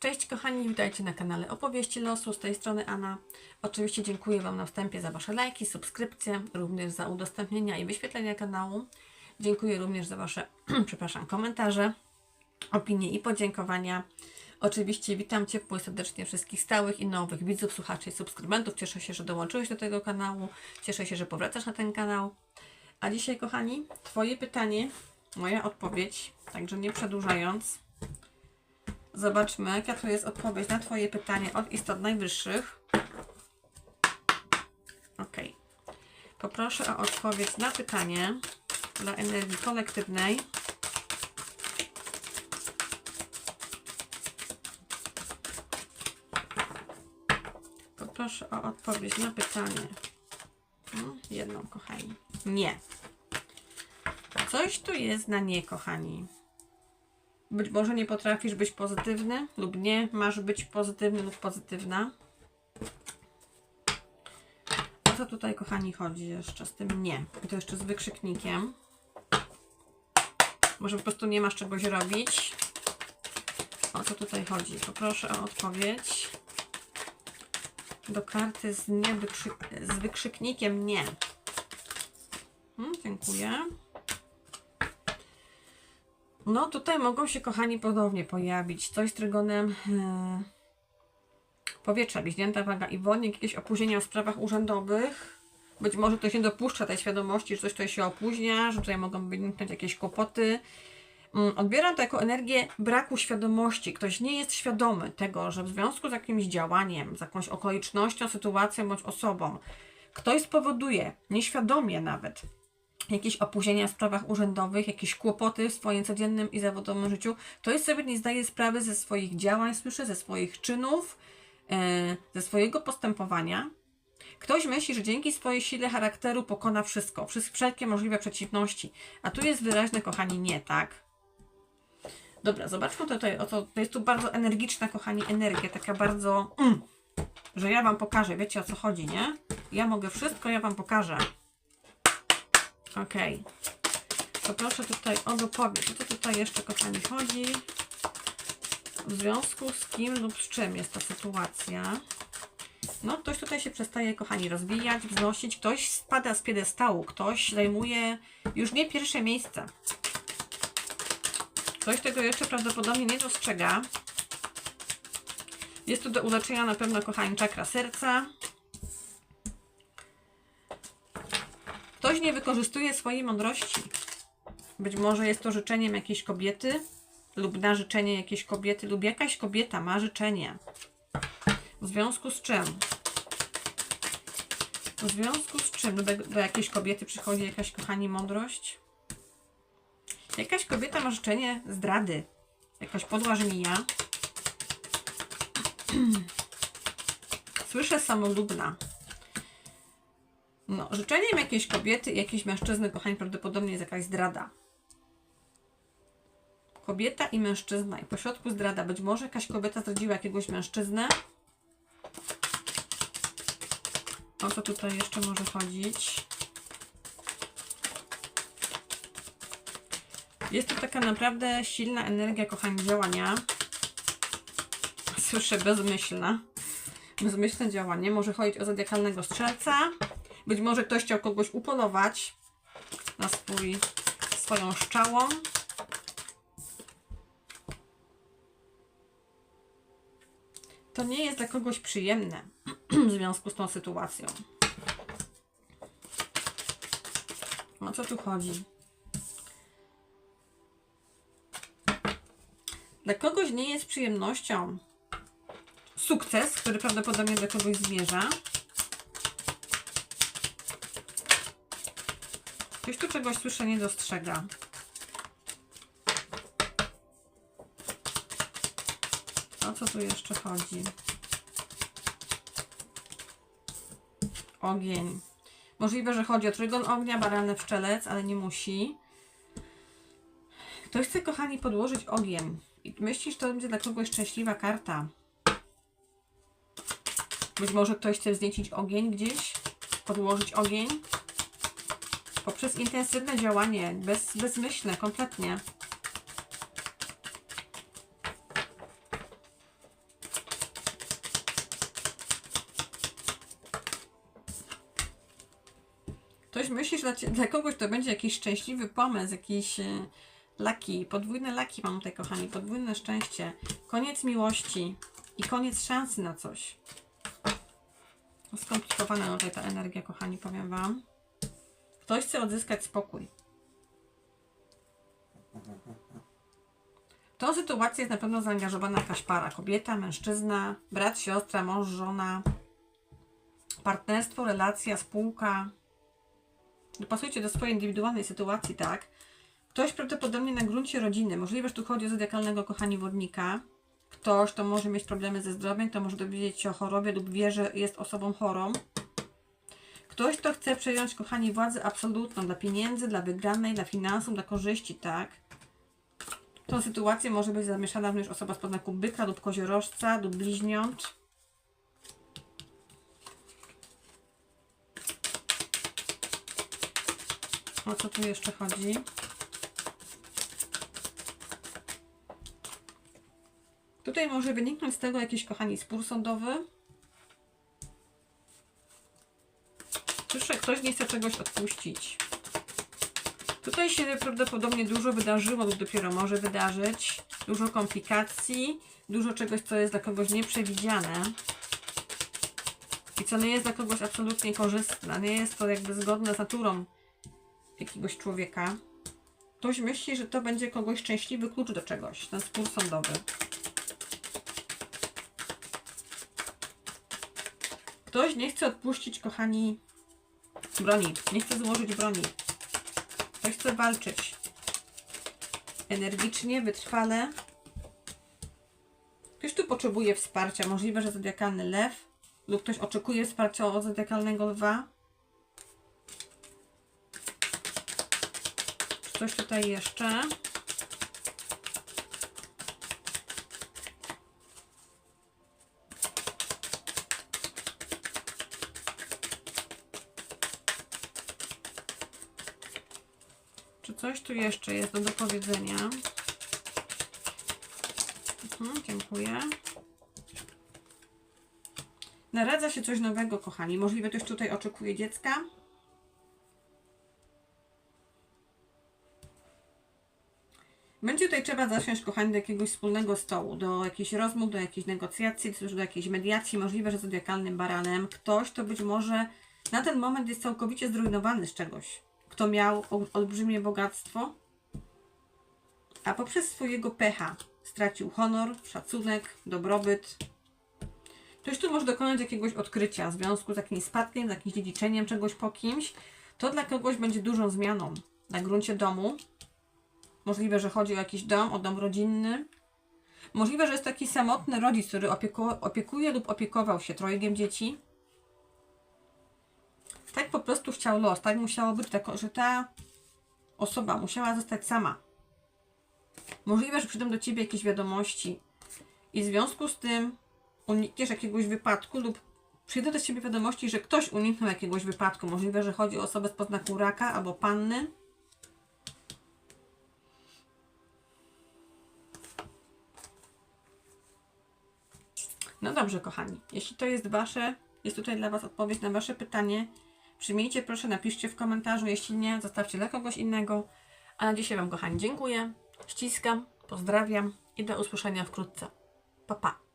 Cześć kochani, witajcie na kanale Opowieści Losu, z tej strony Anna. Oczywiście dziękuję Wam na wstępie za Wasze lajki, subskrypcje, również za udostępnienia i wyświetlenia kanału. Dziękuję również za Wasze, przepraszam, komentarze, opinie i podziękowania. Oczywiście witam ciepło i serdecznie wszystkich stałych i nowych widzów, słuchaczy i subskrybentów. Cieszę się, że dołączyłeś do tego kanału. Cieszę się, że powracasz na ten kanał. A dzisiaj, kochani, Twoje pytanie, moja odpowiedź, także nie przedłużając. Zobaczmy, jaka to jest odpowiedź na Twoje pytanie od istot najwyższych. Ok. Poproszę o odpowiedź na pytanie dla energii kolektywnej. Poproszę o odpowiedź na pytanie. Hmm, jedną, kochani. Nie. Coś tu jest na nie, kochani. Być może nie potrafisz być pozytywny lub nie masz być pozytywny lub pozytywna. O co tutaj, kochani, chodzi jeszcze z tym nie? I to jeszcze z wykrzyknikiem. Może po prostu nie masz czegoś robić. O co tutaj chodzi? Poproszę o odpowiedź do karty z, nie wykrzyk z wykrzyknikiem nie. Hmm, dziękuję. No tutaj mogą się, kochani, ponownie pojawić coś z trygonem e, powietrza, bliźnięta waga i wodnik, jakieś opóźnienia w sprawach urzędowych. Być może ktoś nie dopuszcza tej świadomości, że coś tutaj się opóźnia, że tutaj mogą wyniknąć jakieś kłopoty. Mm, Odbieram to jako energię braku świadomości. Ktoś nie jest świadomy tego, że w związku z jakimś działaniem, z jakąś okolicznością, sytuacją bądź osobą, ktoś spowoduje, nieświadomie nawet, jakieś opóźnienia w sprawach urzędowych, jakieś kłopoty w swoim codziennym i zawodowym życiu, to jest sobie nie zdaje sprawy ze swoich działań, słyszę, ze swoich czynów, e, ze swojego postępowania. Ktoś myśli, że dzięki swojej sile charakteru pokona wszystko, wszelkie możliwe przeciwności. A tu jest wyraźne, kochani, nie, tak? Dobra, zobaczmy tutaj, oto, to jest tu bardzo energiczna, kochani, energia, taka bardzo, mm, że ja Wam pokażę, wiecie o co chodzi, nie? Ja mogę wszystko, ja Wam pokażę. Okej. To proszę tutaj o dopowiedź. O co tutaj jeszcze, kochani, chodzi? W związku z kim lub z czym jest ta sytuacja? No, ktoś tutaj się przestaje, kochani, rozwijać, wznosić. Ktoś spada z piedestału. Ktoś zajmuje już nie pierwsze miejsce. Ktoś tego jeszcze prawdopodobnie nie dostrzega. Jest tu do uleczenia na pewno, kochani, czakra serca. Ktoś nie wykorzystuje swojej mądrości. Być może jest to życzeniem jakiejś kobiety, lub na życzenie jakiejś kobiety, lub jakaś kobieta ma życzenie. W związku z czym? W związku z czym do, do jakiejś kobiety przychodzi jakaś, kochani, mądrość? Jakaś kobieta ma życzenie zdrady. Jakaś podła żmija. Słyszę samolubna. No, życzeniem jakiejś kobiety jakiejś mężczyzny, kochani, prawdopodobnie jest jakaś zdrada. Kobieta i mężczyzna. I pośrodku zdrada. Być może jakaś kobieta zdradziła jakiegoś mężczyznę. O co tutaj jeszcze może chodzić? Jest to taka naprawdę silna energia, kochani, działania. Słyszę bezmyślna. Bezmyślne działanie. Może chodzić o zodiakalnego strzelca. Być może ktoś chciał kogoś upolować na swój, swoją szczałą. To nie jest dla kogoś przyjemne w związku z tą sytuacją. O co tu chodzi? Dla kogoś nie jest przyjemnością sukces, który prawdopodobnie do kogoś zmierza. Ktoś tu czegoś słyszę, nie dostrzega. O co tu jeszcze chodzi? Ogień. Możliwe, że chodzi o trygon ognia, baralny wszczelec, ale nie musi. Ktoś chce, kochani, podłożyć ogień. I myślisz, to będzie dla kogoś szczęśliwa karta. Być może ktoś chce wzniecić ogień gdzieś, podłożyć ogień poprzez intensywne działanie, bez, bezmyślne, kompletnie. Ktoś myśli, że dla, dla kogoś to będzie jakiś szczęśliwy pomysł, jakiś e, laki, podwójne laki mam tutaj, kochani, podwójne szczęście, koniec miłości i koniec szansy na coś. Skomplikowana tutaj ta energia, kochani, powiem Wam. Ktoś chce odzyskać spokój. W tą sytuację jest na pewno zaangażowana jakaś para. Kobieta, mężczyzna, brat, siostra, mąż, żona. Partnerstwo, relacja, spółka. Dopasujcie do swojej indywidualnej sytuacji, tak? Ktoś prawdopodobnie na gruncie rodziny. Możliwe, że tu chodzi o zodiakalnego kochani wodnika. Ktoś, kto może mieć problemy ze zdrowiem, to może dowiedzieć się o chorobie lub wie, że jest osobą chorą. Ktoś, kto chce przejąć, kochani, władzę absolutną dla pieniędzy, dla wygranej, dla finansów, dla korzyści, tak? Tą sytuację może być zamieszana również osoba z podznaku byka lub koziorożca lub bliźniąt. O co tu jeszcze chodzi? Tutaj może wyniknąć z tego jakiś, kochani, spór sądowy. Słyszę, ktoś nie chce czegoś odpuścić. Tutaj się prawdopodobnie dużo wydarzyło lub dopiero może wydarzyć. Dużo komplikacji, dużo czegoś, co jest dla kogoś nieprzewidziane. I co nie jest dla kogoś absolutnie korzystne. Nie jest to jakby zgodne z naturą jakiegoś człowieka. Ktoś myśli, że to będzie kogoś szczęśliwy klucz do czegoś, ten spór sądowy. Ktoś nie chce odpuścić, kochani, broni. Nie chce złożyć broni. Ktoś chce walczyć. Energicznie, wytrwale. Ktoś tu potrzebuje wsparcia. Możliwe, że zodiakalny lew. Lub ktoś oczekuje wsparcia od zodiakalnego lwa. Czy Coś tutaj jeszcze. Czy coś tu jeszcze jest do dopowiedzenia? Mhm, dziękuję. Naradza się coś nowego, kochani. Możliwe ktoś tutaj oczekuje dziecka. Będzie tutaj trzeba zasiąść, kochani, do jakiegoś wspólnego stołu, do jakichś rozmów, do jakiejś negocjacji, do jakiejś mediacji, możliwe, że zodiakalnym baranem. Ktoś, kto być może na ten moment jest całkowicie zrujnowany z czegoś. Kto miał ol- olbrzymie bogactwo, a poprzez swojego pecha stracił honor, szacunek, dobrobyt. Ktoś tu może dokonać jakiegoś odkrycia w związku z jakimś spadkiem, z jakimś dziedziczeniem czegoś po kimś. To dla kogoś będzie dużą zmianą na gruncie domu. Możliwe, że chodzi o jakiś dom, o dom rodzinny. Możliwe, że jest taki samotny rodzic, który opieku- opiekuje lub opiekował się trojgiem dzieci. Tak po prostu chciał los, tak musiało być, tak, że ta osoba musiała zostać sama. Możliwe, że przyjdą do ciebie jakieś wiadomości i w związku z tym unikniesz jakiegoś wypadku lub przyjdą do ciebie wiadomości, że ktoś uniknął jakiegoś wypadku. Możliwe, że chodzi o osobę z podznaku raka albo panny. No dobrze, kochani. Jeśli to jest Wasze, jest tutaj dla Was odpowiedź na Wasze pytanie. Przyjmijcie, proszę, napiszcie w komentarzu. Jeśli nie, zostawcie dla kogoś innego. A na dzisiaj Wam, kochani, dziękuję. Ściskam, pozdrawiam i do usłyszenia wkrótce. Pa, pa.